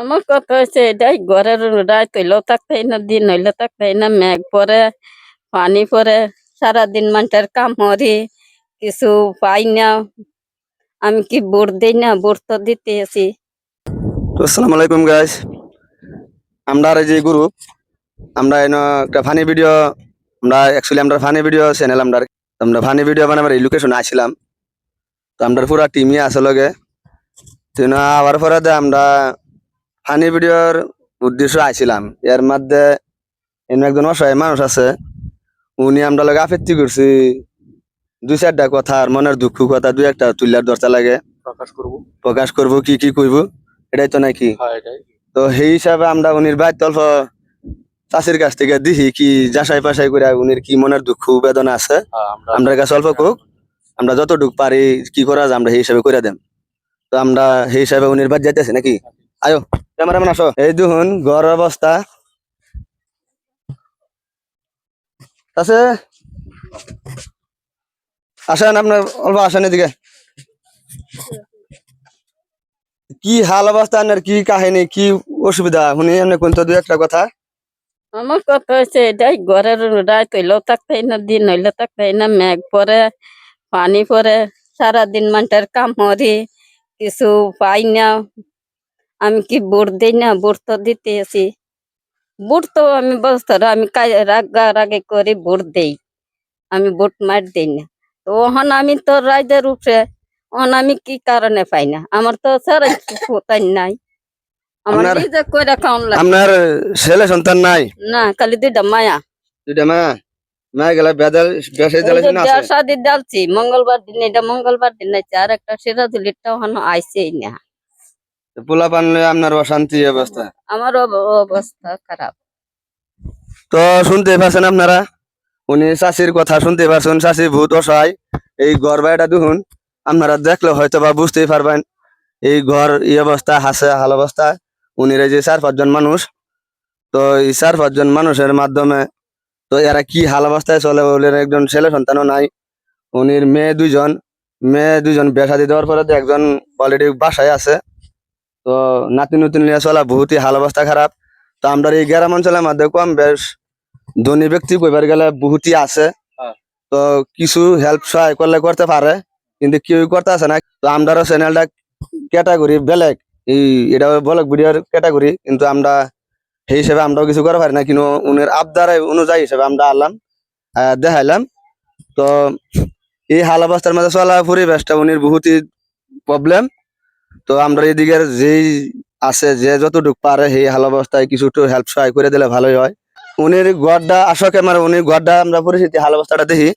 আমার কথা হচ্ছে এটাই, ঘরের রাত হইলেও থাকতে না, দিন হইলেও থাকতে না, মেঘ পরে পানি পরে সারাদিন মানুষের কাম হরি কিছু পাই না। আমি কি ভোট দিই না? ভোট তো দিতে তো আসসালামু আলাইকুম গাইস আমরা এই যে গ্রুপ আমরা এনো একটা ফানি ভিডিও আমরা অ্যাকচুয়ালি আমরা ফানি ভিডিও চ্যানেল আমরা আমরা ফানি ভিডিও বানাবার এই লোকেশনে আসছিলাম। তো আমরা পুরা টিমই আছে লগে। তো আবার পরে আমরা ফানি ভিডিওর উদ্দেশ্য আইছিলাম। এর মধ্যে এমন একজন অসহায় মানুষ আছে উনি আমরা লগে আপত্তি করছি দুই চারটা কথা আর মনের দুঃখ কথা দুই একটা তুলার দরজা লাগে। প্রকাশ করব? প্রকাশ করব কি কি কইব এটাই তো নাকি? হ্যাঁ তো সেই হিসাবে আমরা উনির বাইর অল্প চাষির কাছ থেকে দিহি কি যাচাই পাশাই করে উনির কি মনের দুঃখ বেদনা আছে হ্যাঁ, আমরা কাছে অল্প কোক আমরা যতটুকু পারি কি করা যায় আমরা সেই হিসাবে করে দেম। তো আমরা সেই হিসাবে উনির বাদ যাইতেছি নাকি? আয়ো ক্যামেরাম্যান আসো। এই দেখুন ঘর অবস্থা। আছে? আসেন আপনার অল্প আসেন এদিকে। কি হাল অবস্থা আপনার? কি কাহিনী? কি অসুবিধা? শুনি এমনি কোন তো দু একটা কথা। আমার কথা হচ্ছে এটাই ঘরের রাত হইলেও থাকতে না দিন হইলেও থাকতে না মেঘ পরে পানি পরে সারাদিন মানুষের কাম হরি কিছু পাই না আমি কি ভোট দিই না? ভোট তো দিতে আছি। ভোট তো আমি বস্তর আমি কাজ- রাগা রাগে করে ভোট দেই। আমি ভোট মার দেই না। তো ওহন আমি তো রাজদের উপরে ওহন আমি কি কারণে পাই না? আমার তো স্যার তাই নাই। আমার নিজে করে খাওয়ান লাগে আপনার ছেলে সন্তান নাই? না খালি দুইটা মায়া। দুইটা মা মা গেলা বেদাল বেসাই চালাইছে না আছে। শাদি ডালছি মঙ্গলবার দিন এটা মঙ্গলবার দিন আছে আর একটা সিরাজুলিটা ওখানে আইসেই না। পোলা পানলে আপনার অশান্তি অবস্থা? আমার অবস্থা খারাপ। তো শুনতে পাচ্ছেন আপনারা? উনি চাষির কথা শুনতে পারছেন চাষি ভূত অসহায়। এই ঘর বাড়িটা দেখুন আপনারা দেখলে হয়তো বা বুঝতেই পারবেন। এই ঘর এই অবস্থা হাসে হাল অবস্থা। উনি এই যে চার পাঁচজন মানুষ তো এই চার পাঁচজন মানুষের মাধ্যমে তো এরা কি হাল অবস্থায় চলে বলে একজন ছেলে সন্তানও নাই। উনির মেয়ে দুইজন মেয়ে দুইজন বেসাদি দেওয়ার পরে তো একজন অলরেডি বাসায় আছে। তো নাতি নতুন নিয়ে চলা বহুতই হাল অবস্থা খারাপ। তো আমরা এই গ্রাম অঞ্চলের মধ্যে কম বেশ ধনী ব্যক্তি কইবার গেলে বহুতই আছে। হ্যাঁ। তো কিছু হেল্প সহায় করলে করতে পারে কিন্তু কেউ করতে আছে না। তো আমরাও চ্যানেলটা ক্যাটাগরি বেলেগ। এই এটা বলক ভিডিওর ক্যাটাগরি কিন্তু আমরা সেই হিসেবে আমরাও কিছু করতে পারি না। কিন্তু উনের আবদার অনুযায়ী হিসেবে আমরা আনলাম দেখাইলাম। তো এই হাল অবস্থার মধ্যে চলা পরিবেশটা উনির বহুতই প্রবলেম তো আমরা এদিকের যেই আছে, যে যতটুকু পারে সেই হাল অবস্থায় কিছু একটু হেল্প সহায় করে দিলে ভালোই হয়। উনির গড়টা আসকে মানে উনির গড়টা আমরা পরিস্থিতি হাল অবস্থাটা দেখি।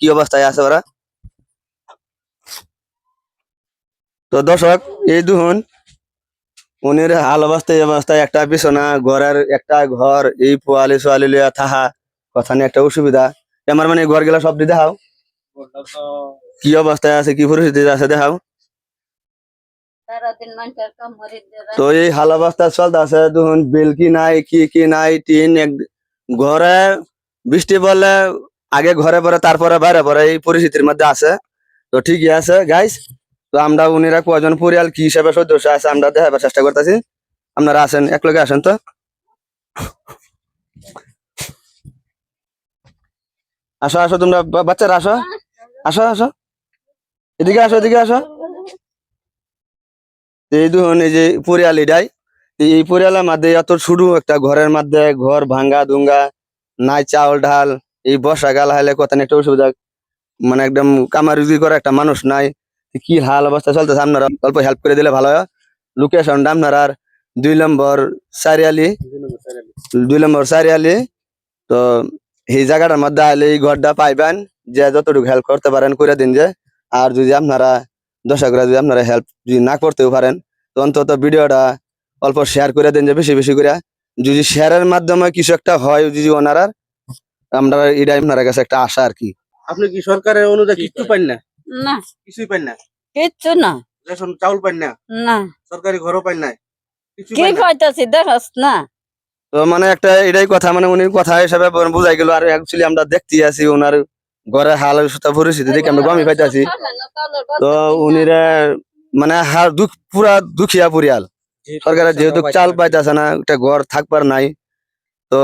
কি অবস্থায় আছে ওরা? তো দর্শক, এই দুহুন উনির হাল এই অবস্থায় একটা বিছনা, ঘরের একটা ঘর, এই পোয়ালি সোয়ালি লিয়া থাহা, কথা নিয়ে একটা অসুবিধা। আমার মানে ঘর গেলা সব দেখাও। ওটা কি অবস্থায় আছে, কি পরিস্থিতি আছে, দেখাও সারাদিন মানুষের কাম হরি দিয়ে তো এই হাল অবস্থা চলতে আছে দেখুন বিল কি নাই কি কি নাই টিন এক- ঘরে বৃষ্টি বলে আগে ঘরে পরে তারপরে বাইরে পরে এই পরিস্থিতির মধ্যে আছে। তো ঠিকই আছে গাইস তো আমরা উনিরা কজন পরিয়াল কি হিসাবে সদস্য আছে আমরা দেখাবার চেষ্টা করতেছি। আপনারা আসেন এক লগে আসেন তো? আসো আসো তোমরা বাচ্চারা আসো। আসো আসো। এদিকে আসো এদিকে আসো। এই দেখুন এই যে পরিয়াল এটাই এই পরিয়ালের মধ্যে এত শুরু একটা ঘরের মধ্যে ঘর ভাঙ্গা দুঙ্গা, নাই চাউল ঢাল এই বর্ষাকাল হাইলে কত একটা অসুবিধা মানে একদম কামারুজি করে একটা মানুষ নাই, কি হাল অবস্থা চলতেছে আপনারা অল্প হেল্প করে দিলে ভালো হয়। লোকেশনটা আপনার আর দুই নম্বর চারিয়ালি, দুই নম্বর চারিয়ালি, তো এই জায়গাটার মধ্যে আইলে এই ঘরটা পাইবেন, যে যতটুকু হেল্প করতে পারেন করে দিন যে, আর যদি আপনারা দশা করে যদি আপনারা হেল্প যদি না করতেও পারেন তো অন্তত ভিডিওটা অল্প শেয়ার করে দেন যে বেশি বেশি করে। যদি শেয়ারের মাধ্যমে কিছু একটা হয় যদি ওনারা আমরা এটা আপনার কাছে একটা আশা আর কি। আপনি কি সরকারের অনুযায়ী কিছু পান না? না। কিছুই পান না? কিচ্ছু না। রেশন চাউল পান না? না। সরকারি ঘরও পান না? কি পাইতাছি দেখাস না। তো মানে একটা এটাই কথা মানে উনি কথা হিসাবে বুঝাই গেল আর অ্যাকচুয়ালি আমরা দেখতে আছি ওনার ঘরের হাল অবস্থা পরিস্থিতি দেখে আমরা গমি পাইতেছি তো উনিরা মানে হাল দুঃখ পুরা দুখিয়া পরিয়াল। সরকারের যেহেতু চাল পাইতেছে। না একটা ঘর থাকবার নাই তো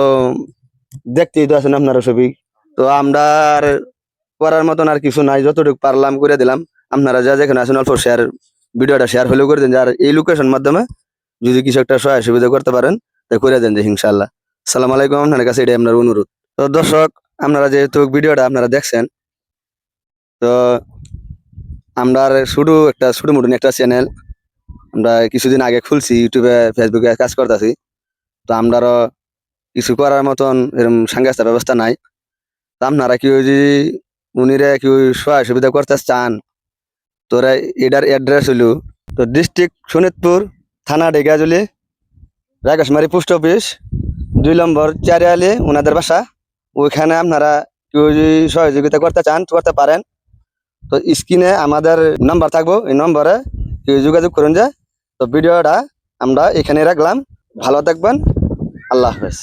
দেখতেই তো আছেন আপনারা সবই। তো আমরা আর করার মতন আর কিছু নাই যতটুকু পারলাম করে দিলাম। আপনারা যা যেখানে আছেন অল্প শেয়ার ভিডিওটা শেয়ার হলেও করে দিন আর এই লোকেশন মাধ্যমে যদি কিছু একটা সহায় সুবিধা করতে পারেন তো করে দেন যে ইনশাল্লাহ সালাম আলাইকুম আপনার কাছে এটাই আপনার অনুরোধ। তো দর্শক আপনারা যেহেতু ভিডিওটা আপনারা দেখছেন, তো আমরা শুধু একটা ছোটো মোটো একটা চ্যানেল আমরা কিছুদিন আগে খুলছি, ইউটিউবে ফেসবুকে কাজ করতেছি। তো আমরারও কিছু করার মতন এরকম সাংঘাতিক ব্যবস্থা নাই। তো আপনারা কেউ যদি উনিরা কেউ সহায় সুবিধা করতে চান তোরা এটার অ্যাড্রেস হইল, তো ডিস্ট্রিক্ট শোনিতপুর থানা ডেগাজুলি রাকেশমারি পোস্ট অফিস দুই নম্বর চারিয়ালি, ওনাদের বাসা। ওইখানে আপনারা কেউ যদি সহযোগিতা করতে চান, করতে পারেন। তো স্ক্রিনে আমাদের নাম্বার থাকব, এই নম্বরে কেউ যোগাযোগ করুন যে। তো ভিডিওটা আমরা এখানে রাখলাম। ভালো থাকবেন। আল্লাহ হাফেজ।